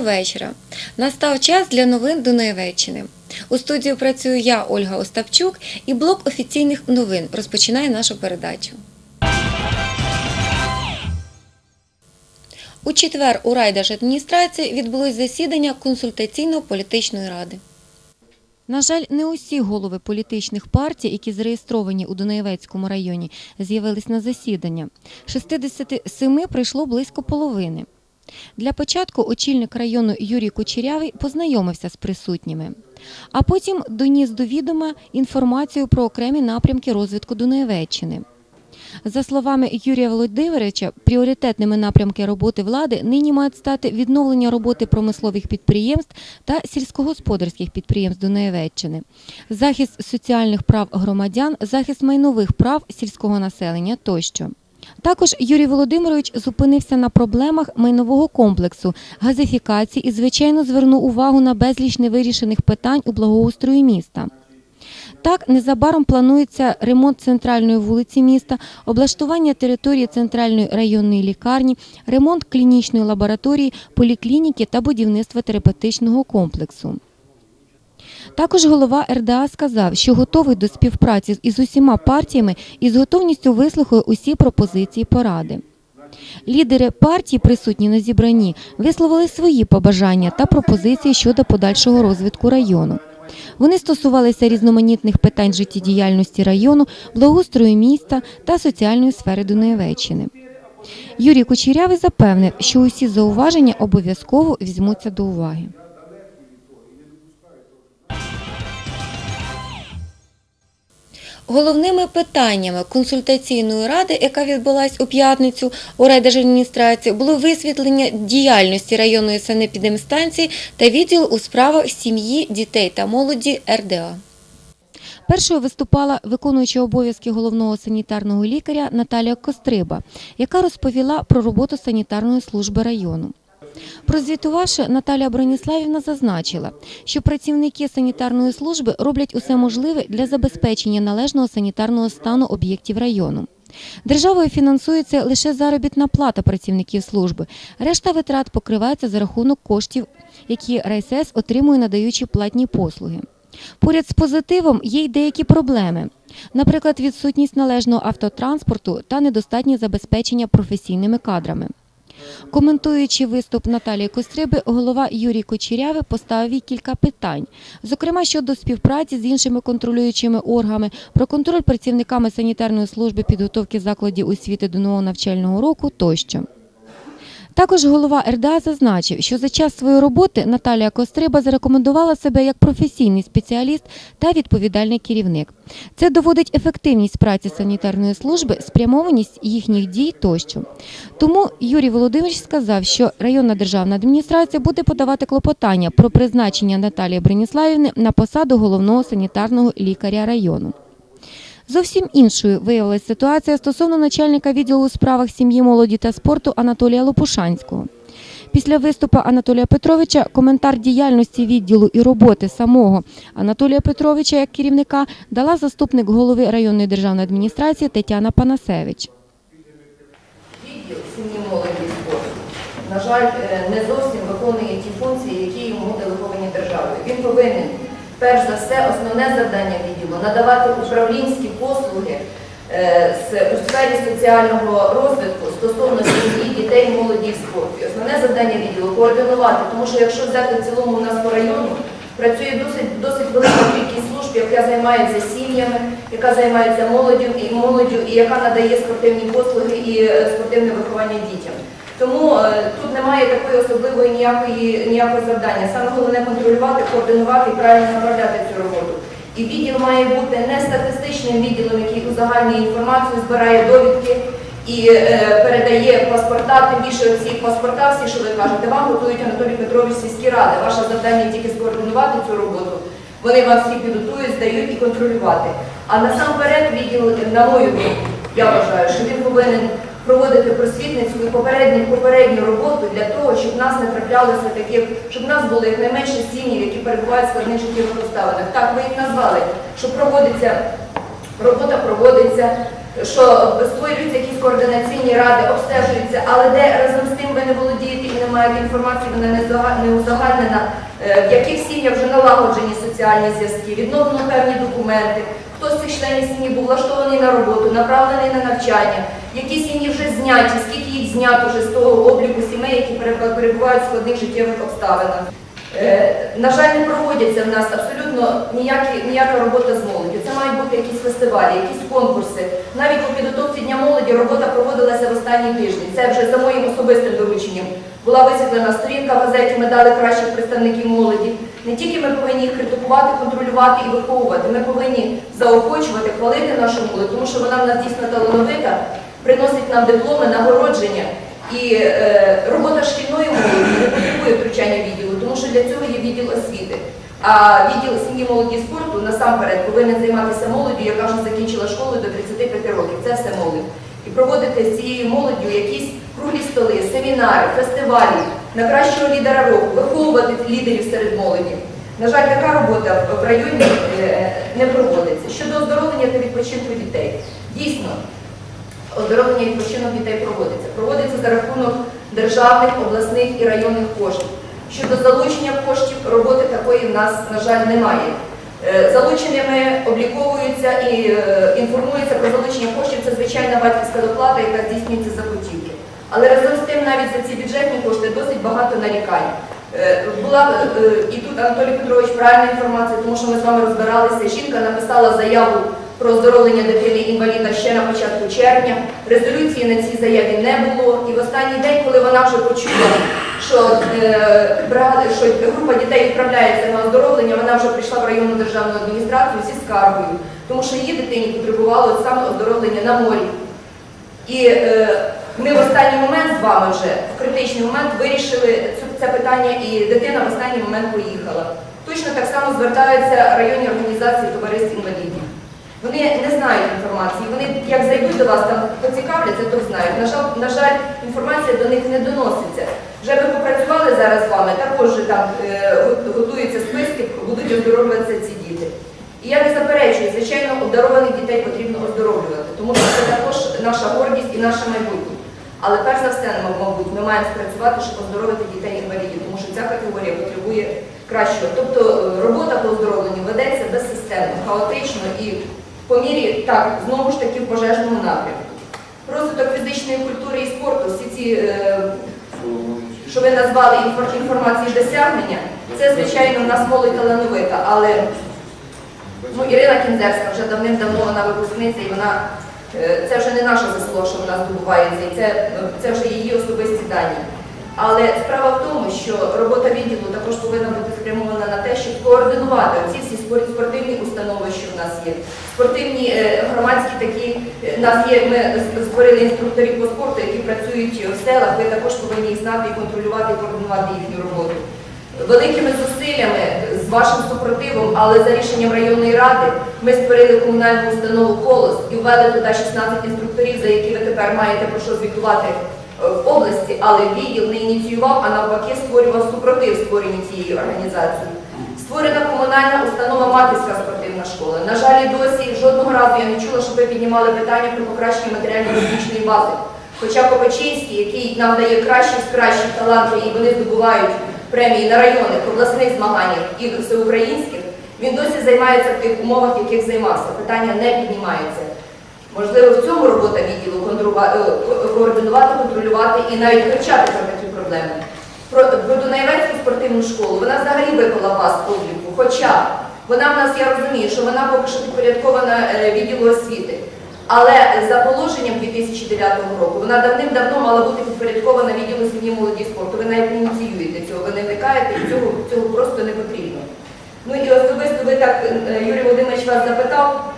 Вечора. Настав час для новин Дунаєвеччини. У студії працюю я, Ольга Остапчук, і блок офіційних новин розпочинає нашу передачу. У четвер у райдержадміністрації відбулось засідання консультаційно-політичної ради. На жаль, не усі голови політичних партій, які зареєстровані у Дунаєвецькому районі, з'явились на засідання. 67 прийшло близько половини. Для початку очільник району Юрій Кучерявий познайомився з присутніми, а потім доніс до відома інформацію про окремі напрямки розвитку Дунаєвеччини. За словами Юрія Володимировича, пріоритетними напрямки роботи влади нині мають стати відновлення роботи промислових підприємств та сільськогосподарських підприємств Дунаєвеччини, захист соціальних прав громадян, захист майнових прав сільського населення тощо. Також Юрій Володимирович зупинився на проблемах майнового комплексу, газифікації і, звичайно, звернув увагу на безліч невирішених питань у благоустрої міста. Так, незабаром планується ремонт центральної вулиці міста, облаштування території центральної районної лікарні, ремонт клінічної лабораторії, поліклініки та будівництво терапевтичного комплексу. Також голова РДА сказав, що готовий до співпраці із усіма партіями і з готовністю вислухає усі пропозиції поради. Лідери партій, присутні на зібранні, висловили свої побажання та пропозиції щодо подальшого розвитку району. Вони стосувалися різноманітних питань життєдіяльності району, благоустрою міста та соціальної сфери Дунаєвеччини. Юрій Кучерявий запевнив, що усі зауваження обов'язково візьмуться до уваги. Головними питаннями консультаційної ради, яка відбулась у п'ятницю у райдержадміністрації, було висвітлення діяльності районної санепідемстанції та відділу у справах сім'ї, дітей та молоді РДА. Першою виступала виконуюча обов'язки головного санітарного лікаря Наталія Костриба, яка розповіла про роботу санітарної служби району. Прозвітувавши, Наталія Броніславівна зазначила, що працівники санітарної служби роблять усе можливе для забезпечення належного санітарного стану об'єктів району. Державою фінансується лише заробітна плата працівників служби. Решта витрат покривається за рахунок коштів, які РайСЕС отримує, надаючи платні послуги. Поряд з позитивом є й деякі проблеми. Наприклад, відсутність належного автотранспорту та недостатнє забезпечення професійними кадрами. Коментуючи виступ Наталії Костриби, голова Юрій Кочеряви поставив їй кілька питань, зокрема щодо співпраці з іншими контролюючими органами, про контроль працівниками санітарної служби підготовки закладів освіти до нового навчального року тощо. Також голова РДА зазначив, що за час своєї роботи Наталія Костриба зарекомендувала себе як професійний спеціаліст та відповідальний керівник. Це доводить ефективність праці санітарної служби, спрямованість їхніх дій тощо. Тому Юрій Володимирович сказав, що районна державна адміністрація буде подавати клопотання про призначення Наталії Броніславівни на посаду головного санітарного лікаря району. Зовсім іншою виявилася ситуація стосовно начальника відділу у справах сім'ї, молоді та спорту Анатолія Лопушанського. Після виступу Анатолія Петровича коментар діяльності відділу і роботи самого Анатолія Петровича як керівника дала заступник голови районної державної адміністрації Тетяна Панасевич. відділ сім'ї молоді спорту, на жаль, е, не зовсім виконує ті функції, які йому делеговані державою. Він повинен, перш за все, основне завдання відділу надавати управлінські послуги е, у сфері соціального розвитку стосовно сім'ї, дітей, молоді і спорту. І Основне завдання відділу координувати, тому що якщо взяти в цілому у нас по району, працює досить, досить велика кількість служб, яка займається сім'ями, яка займається молоддю і молоддю, і яка надає спортивні послуги і е, спортивне виховання дітям. Тому е, тут немає такої особливої ніякої ніякого завдання. Саме головне контролювати, координувати і правильно направляти цю роботу. І відділ має бути не статистичним відділом, який узагальнює інформацію, збирає довідки і е, передає паспорта. Тим більше ці паспорта, всі, що ви кажете, вам готують Анатолій Петрович сільські ради. Ваше завдання тільки скоординувати цю роботу. Вони вам всі підготують, здають і контролювати. А насамперед відділ, на мою я вважаю, що він повинен проводити просвітницьку і попередню, попередню роботу для того, щоб в нас не траплялося таких, щоб в нас було якнайменше сім'їв, які перебувають в складних життєвих обставинах. Так, ви їх назвали, що проводиться, робота проводиться що створюються якісь координаційні ради, обстежуються, але де разом з тим ви не володієте і не маєте інформації, вона не зага- не узагальнена, е, в яких сім'ях вже налагоджені соціальні зв'язки, відновлено певні документи, з цих членів сім'ї був влаштований на роботу, направлений на навчання, які сім'ї вже зняті, скільки їх знято вже з того обліку сімей, які перебувають в складних життєвих обставинах. Е, На жаль, не проводяться в нас абсолютно ніякі, ніяка робота з молоддю. Це мають бути якісь фестивалі, якісь конкурси. Навіть по підготовці Дня молоді робота проводилася в останній тиждень. Це вже за моїм особистим дорученням. Була висвітлена сторінка в газеті, ми дали кращих представників молоді. Не тільки ми повинні їх критикувати, контролювати і виховувати, ми повинні заохочувати, хвалити нашу молодь, тому що вона в нас дійсно талановита, приносить нам дипломи, нагородження. І е, робота шкільної молоді не потребує втручання відділу, тому що для цього є відділ освіти. А відділ сім'ї молоді спорту насамперед повинен займатися молоддю, яка вже закінчила школу до 35 років. Це все молодь. І проводити з цією молоддю якісь круглі столи, семінари, фестивалі на кращого лідера року, виховувати лідерів серед молоді. На жаль, така робота в районі е, не проводиться. Щодо оздоровлення та відпочинку дітей. Дійсно, оздоровлення відпочинок дітей проводиться. Проводиться за рахунок державних, обласних і районних коштів. Щодо залучення коштів, роботи такої в нас, на жаль, немає. Е, Залученнями обліковуються і е, інформується про залучення коштів. Це звичайна батьківська доплата, яка здійснюється за готівки. Але разом з тим навіть за ці бюджетні кошти досить багато нарікань. Е, Була е, і тут Анатолій Петрович правильна інформація, тому що ми з вами розбиралися. Жінка написала заяву про оздоровлення дитини інваліда ще на початку червня. Резолюції на цій заяві не було. І в останній день, коли вона вже почула, що, е, що група дітей відправляється на оздоровлення, вона вже прийшла в районну державну адміністрацію зі скаргою, тому що її дитині потребувало саме оздоровлення на морі. І е, ми в останній момент з вами вже в критичний момент вирішили це питання, і дитина в останній момент поїхала. Точно так само звертаються районні організації товариств інвалідів. Вони не знають інформації. Вони як зайдуть до вас, там поцікавляться, то знають. На жаль, на жаль, інформація до них не доноситься. Вже ми попрацювали зараз з вами, також там е, готуються списки, будуть оздоровлюватися ці діти. І я не заперечую, звичайно, обдарованих дітей потрібно оздоровлювати, тому що це також наша гордість і наше майбутнє. Але перш за все, мабуть, ми маємо спрацювати, щоб оздоровити дітей інвалідів, тому що ця категорія потребує кращого. Тобто е, робота по оздоровленню ведеться безсистемно, хаотично і по мірі так, знову ж таки в пожежному напрямку. Розвиток фізичної культури і спорту, всі ці, е, що ви назвали інформації досягнення, це, звичайно, нас молодь талановита, але Ну, Ірина Кінзерська вже давним-давно вона випускниця, і вона це вже не наша заслуга, що вона здобувається, і це, е, це вже її особисті дані. Але справа в тому, що робота відділу також повинна бути спрямована на те, щоб координувати ці всі спортивні установи, що в нас є. Спортивні е, громадські такі е, нас є. Ми створили інструкторів по спорту, які працюють в селах. Ви також повинні їх знати і контролювати і координувати їхню роботу великими зусиллями, з вашим супротивом, але за рішенням районної ради ми створили комунальну установу «Колос» і ввели туди 16 інструкторів, за які ви тепер маєте про що звітувати е, в області, але відділ не ініціював, а навпаки створював супротив створенню цієї організації. Створена комунальна установа Матівська спортивна школа. На жаль, досі жодного разу я не чула, щоб ви піднімали питання про покращення матеріально-технічної бази. Хоча Копачинський, який нам дає кращих з кращих талантів, і вони здобувають премії на районних, обласних змаганнях і всеукраїнських, він досі займається в тих умовах, в яких займався. Питання не піднімається. Можливо, в цьому робота відділу е, ко- координувати, контролювати і навіть кричати про такі проблеми. Про, Дунаєвецьку спортивну школу вона взагалі випала вас з обліку. Хоча вона в нас, я розумію, що вона поки що підпорядкована е, відділу освіти. Але за положенням 2009 року вона давним-давно мала бути підпорядкована відділу сім'ї молоді спорту. Ви навіть не ініціюєте цього, ви не вникаєте, і цього, цього просто не потрібно. Ну і особисто ви так, е, Юрій Володимирович вас запитав,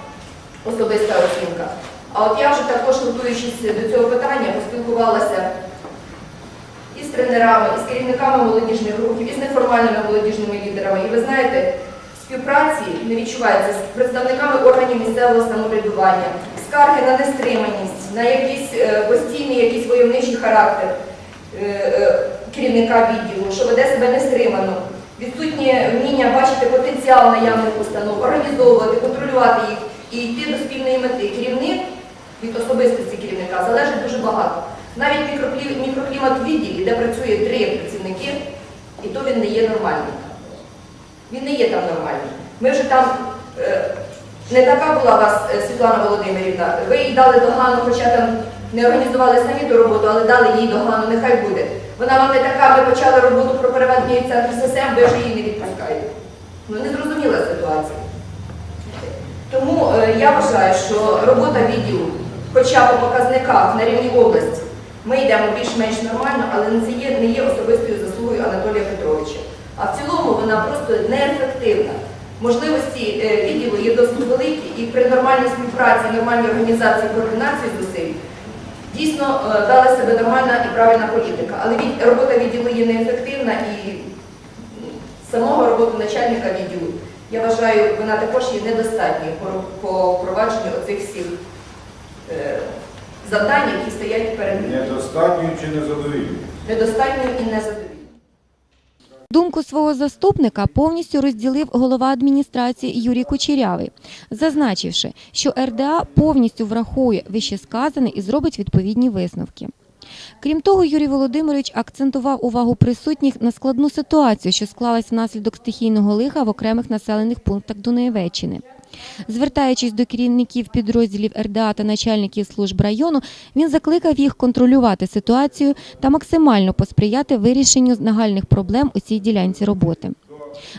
особиста оцінка. А от я вже також, готуючись до цього питання, поспілкувалася і з тренерами, і з керівниками молодіжних рухів, і з неформальними молодіжними лідерами. І ви знаєте, співпраці не відчувається з представниками органів місцевого самоврядування, скарги на нестриманість, на якийсь е, постійний якийсь войовничий характер е, е, керівника відділу, що веде себе нестримано. Відсутнє вміння бачити потенціал наявних установ, організовувати, контролювати їх і йти до спільної мети. Керівник від особистості керівника залежить дуже багато. Навіть мікроклімат відділі, де працює три працівники, і то він не є нормальним. Він не є там нормальним. Ми вже там е, не така була у вас е, Світлана Володимирівна. Ви їй дали догану, хоча там не організували самі ту роботу, але дали їй догану, нехай буде. Вона вам не така, ми почали роботу про переведення центр ССМ, ви вже її не відпускаєте. Ну не зрозуміла ситуація. Тому е, я вважаю, що робота відділу, хоча по показниках на рівні області, ми йдемо більш-менш нормально, але це є, не є особистою заслугою Анатолія Петровича. А в цілому вона просто неефективна. Можливості е, відділу є досить великі, і при нормальній співпраці, нормальній організації, координації зусиль дійсно е, дала себе нормальна і правильна політика. Але робота відділу є неефективна і самого роботу начальника відділу, я вважаю, вона також є недостатньою по, впровадженню оцих всіх е, завдань, які стоять перед ним. Недостатньо чи незадовільно? Недостатньою і незадовільною. Думку свого заступника повністю розділив голова адміністрації Юрій Кучерявий, зазначивши, що РДА повністю врахує вищесказане і зробить відповідні висновки. Крім того, Юрій Володимирович акцентував увагу присутніх на складну ситуацію, що склалась внаслідок стихійного лиха в окремих населених пунктах Дунаєвеччини. Звертаючись до керівників підрозділів РДА та начальників служб району, він закликав їх контролювати ситуацію та максимально посприяти вирішенню нагальних проблем у цій ділянці роботи.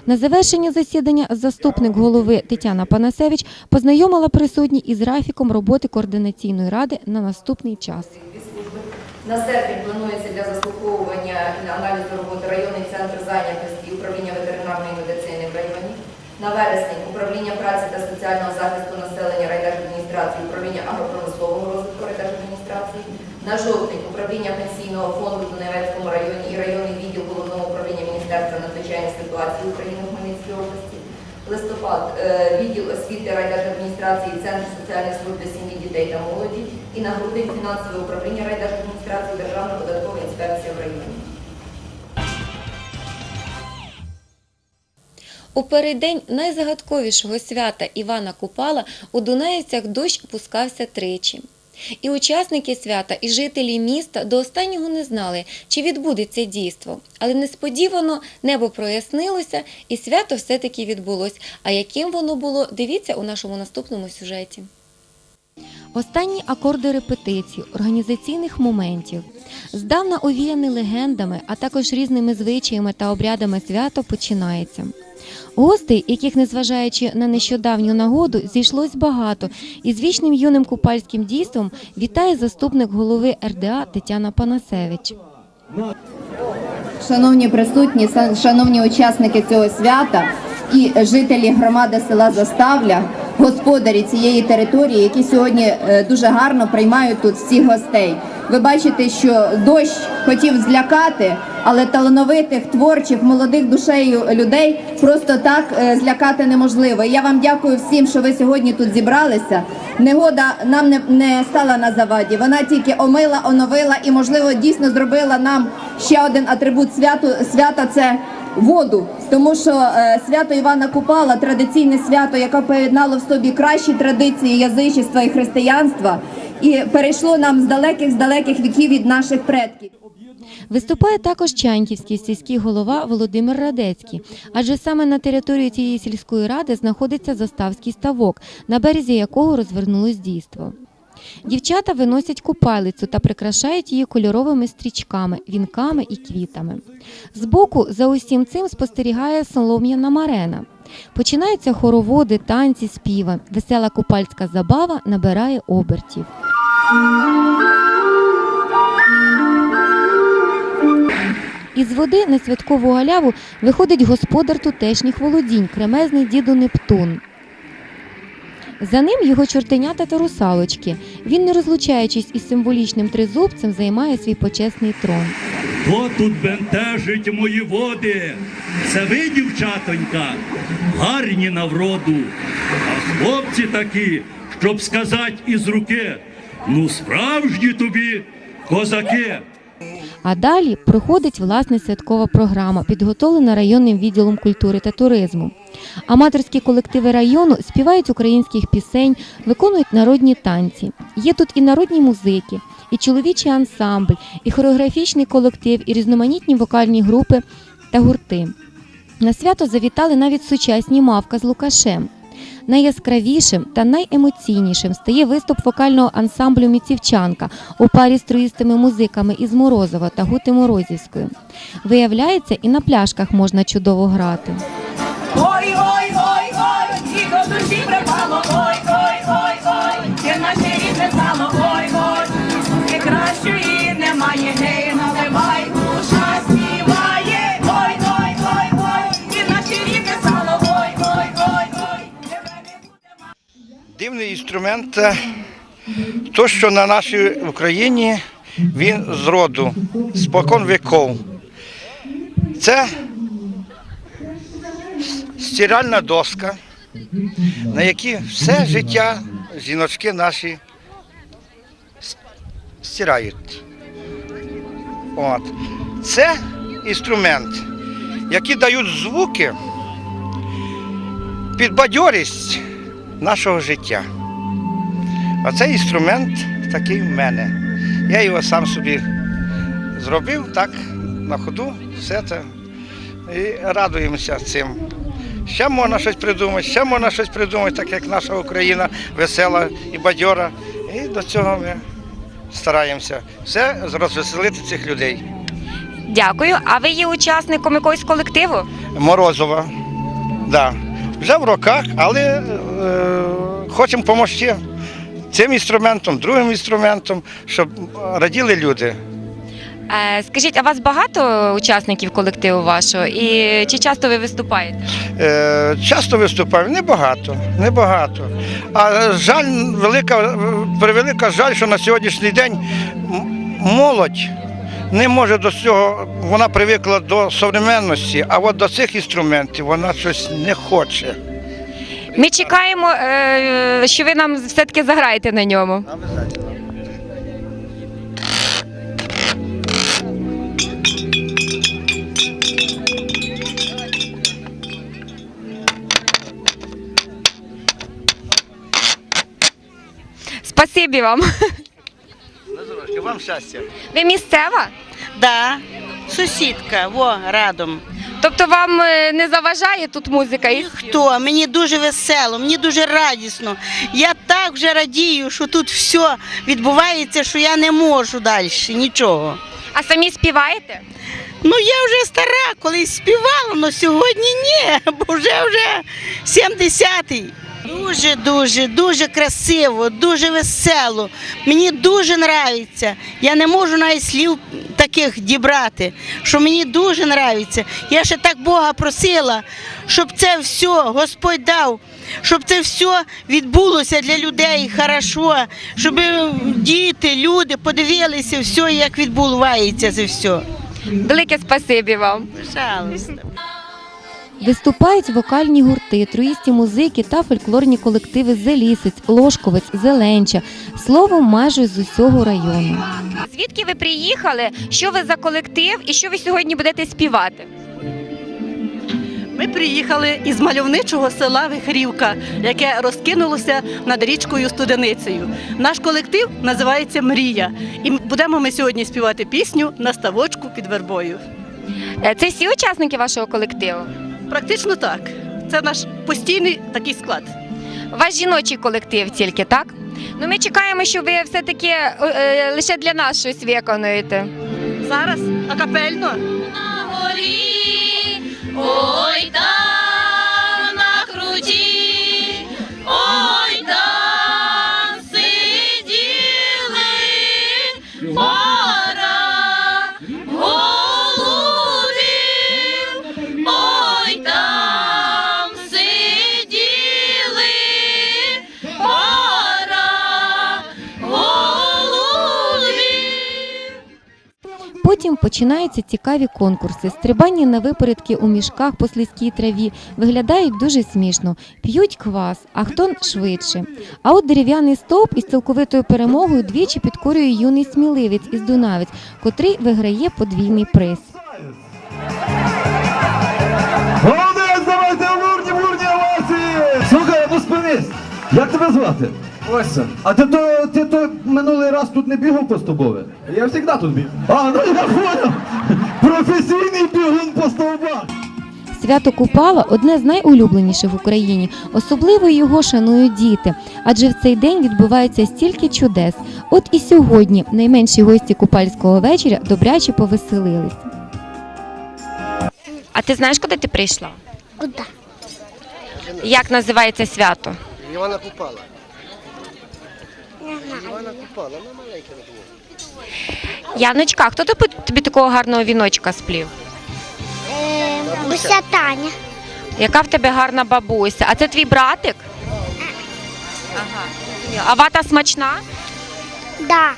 На завершення засідання заступник голови Тетяна Панасевич познайомила присутніх із графіком роботи координаційної ради на наступний час. На серпень планується для заслуховування і на аналізу роботи районний центр зайнятості і управління ветеринарної медицини в районі. На вересень управління праці та соціального захисту населення райдержадміністрації, управління агропромислового розвитку райдержадміністрації. На жовтень управління пенсійного фонду в Донецькому районі і районний відділ головного управління Міністерства надзвичайних ситуацій України в Хмельницькій області. Листопад е, відділ освіти райдержадміністрації, Центр соціальних служб для сім'ї, дітей та молоді. І на грудень фінансове управління райдержадміністрації, Державна податкова інспекція в районі. У переддень найзагадковішого свята Івана Купала у Дунаївцях дощ пускався тричі. І учасники свята, і жителі міста до останнього не знали, чи відбудеться дійство. Але несподівано небо прояснилося, і свято все-таки відбулось. А яким воно було, дивіться у нашому наступному сюжеті. Останні акорди репетицій, організаційних моментів, здавна овіяні легендами, а також різними звичаями та обрядами свято починається. Гостей, яких, незважаючи на нещодавню нагоду, зійшлось багато, і з вічним юним купальським дійством вітає заступник голови РДА Тетяна Панасевич. Шановні присутні, шановні учасники цього свята і жителі громади села Заставля, господарі цієї території, які сьогодні е, дуже гарно приймають тут всіх гостей. Ви бачите, що дощ хотів злякати, але талановитих, творчих, молодих душею людей просто так е, злякати неможливо. Я вам дякую всім, що ви сьогодні тут зібралися. Негода нам не, не стала на заваді. Вона тільки омила, оновила і, можливо, дійсно зробила нам ще один атрибут святу свята це воду. Тому що е, свято Івана Купала традиційне свято, яке поєднало в собі кращі традиції язичества і християнства, і перейшло нам з далеких з далеких віків від наших предків. Виступає також Чаньківський сільський голова Володимир Радецький, адже саме на території цієї сільської ради знаходиться заставський ставок, на березі якого розвернулось дійство. Дівчата виносять купалицю та прикрашають її кольоровими стрічками, вінками і квітами. Збоку за усім цим спостерігає солом'яна марена. Починаються хороводи, танці, співи. Весела купальська забава набирає обертів. Із води на святкову галяву виходить господар тутешніх володінь, кремезний діду Нептун. За ним його чортенята та русалочки. Він, не розлучаючись із символічним тризубцем, займає свій почесний трон. Хто тут бентежить мої води? Це ви, дівчатонька, гарні на вроду. А хлопці такі, щоб сказати із руки, ну справжні тобі козаки. А далі проходить власне святкова програма, підготовлена районним відділом культури та туризму. Аматорські колективи району співають українських пісень, виконують народні танці. Є тут і народні музики, і чоловічий ансамбль, і хореографічний колектив, і різноманітні вокальні групи та гурти. На свято завітали навіть сучасні мавка з Лукашем. Найяскравішим та найемоційнішим стає виступ вокального ансамблю Міцівчанка у парі з труїстими музиками із Морозова та Гути Морозівською. Виявляється, і на пляшках можна чудово грати. Ой, ой, ой, ой, і до душі припало, ой, ой, інструмент, е, то, що на нашій Україні він з роду, спокон віков. Це стиральна доска, на якій все життя жіночки наші стирають. От. Це інструмент, який дають звуки під бадьорість нашого життя. А цей інструмент такий в мене. Я його сам собі зробив так, на ходу, все це. І радуємося цим. Ще можна щось придумати, ще можна щось придумати, так як наша Україна весела і бадьора. І до цього ми стараємося все розвеселити цих людей. Дякую. А ви є учасником якогось колективу? Морозова. Да. Вже в роках, але е, хочемо допомогти цим інструментом, другим інструментом, щоб раділи люди. Е, скажіть, а вас багато учасників колективу вашого? І чи часто ви виступаєте? Е, часто виступаю, небагато, небагато. А жаль, велика, превелика жаль, що на сьогоднішній день молодь не може до цього, вона привикла до современності, а от до цих інструментів вона щось не хоче. Ми чекаємо, е, що ви нам все-таки заграєте на ньому. Спасибі вам. Вам щастя. Ви місцева? Да, сусідка, во, радом. Тобто вам е, не заважає тут музика? Ніхто, Мені дуже весело, мені дуже радісно. Я так вже радію, що тут все відбувається, що я не можу далі нічого. А самі співаєте? Ну я вже стара, колись співала, але сьогодні ні, бо вже вже 70-й. Дуже, дуже, дуже красиво, дуже весело. Мені дуже подобається. Я не можу навіть слів таких дібрати, що мені дуже подобається. Я ще так Бога просила, щоб це все Господь дав, щоб це все відбулося для людей хорошо, щоб діти, люди подивилися все, як відбувається це все. Велике спасибі вам. Пожалуйста. Виступають вокальні гурти, троїсті музики та фольклорні колективи Зелісець, Лошковець, Зеленча. Словом, майже з усього району. Звідки ви приїхали? Що ви за колектив і що ви сьогодні будете співати? Ми приїхали із мальовничого села Вихрівка, яке розкинулося над річкою Студеницею. Наш колектив називається Мрія. І будемо ми сьогодні співати пісню на ставочку під вербою. Е, Це всі учасники вашого колективу? Практично так. Це наш постійний такий склад. Ваш жіночий колектив тільки, так? Ну ми чекаємо, що ви все-таки е, е, лише для нас щось виконуєте. Зараз акапельно. Ой, там починаються цікаві конкурси. Стрибання на випередки у мішках по слизькій траві виглядають дуже смішно. П'ють квас, а хто швидше. А от дерев'яний стовп із цілковитою перемогою двічі підкорює юний сміливець із Дунавець, котрий виграє подвійний приз. Молодець, давайте мурні, мурні овації! Слухай, ну спинись. Як тебе звати? Ося. А ти то, ти то минулий раз тут не бігав по стовбове? Я завжди тут біг. А, ну я понял. Професійний бігун по стовбах. Свято Купала одне з найулюбленіших в Україні. Особливо його шанують діти, адже в цей день відбувається стільки чудес. От і сьогодні найменші гості купальського вечора добряче повеселились. А ти знаєш, куди ти прийшла? Куди? Як називається свято? Івана Купала. Не знаю. Івана Купала, вона маленька не було. Яночка, хто тобі, тобі такого гарного віночка сплів? Е, Буся Таня. Яка в тебе гарна бабуся? А це твій братик? Ага. А вата смачна? Да.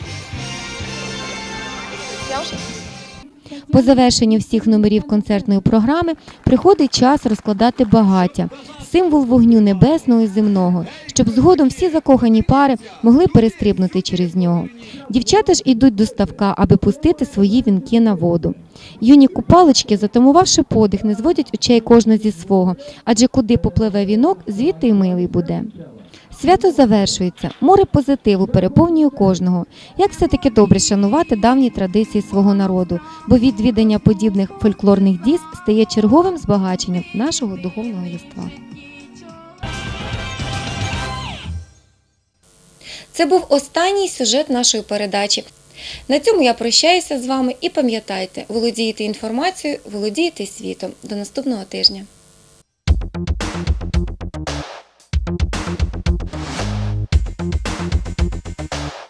По завершенню всіх номерів концертної програми приходить час розкладати багаття, символ вогню небесного і земного, щоб згодом всі закохані пари могли перестрибнути через нього. Дівчата ж ідуть до ставка, аби пустити свої вінки на воду. Юні купалочки, затамувавши подих, не зводять очей кожного зі свого, адже куди попливе вінок, звідти й милий буде. Свято завершується, море позитиву переповнює кожного. Як все-таки добре шанувати давні традиції свого народу, бо відвідання подібних фольклорних дійств стає черговим збагаченням нашого духовного єства. Це був останній сюжет нашої передачі. На цьому я прощаюся з вами і пам'ятайте, володієте інформацією, володієте світом. До наступного тижня.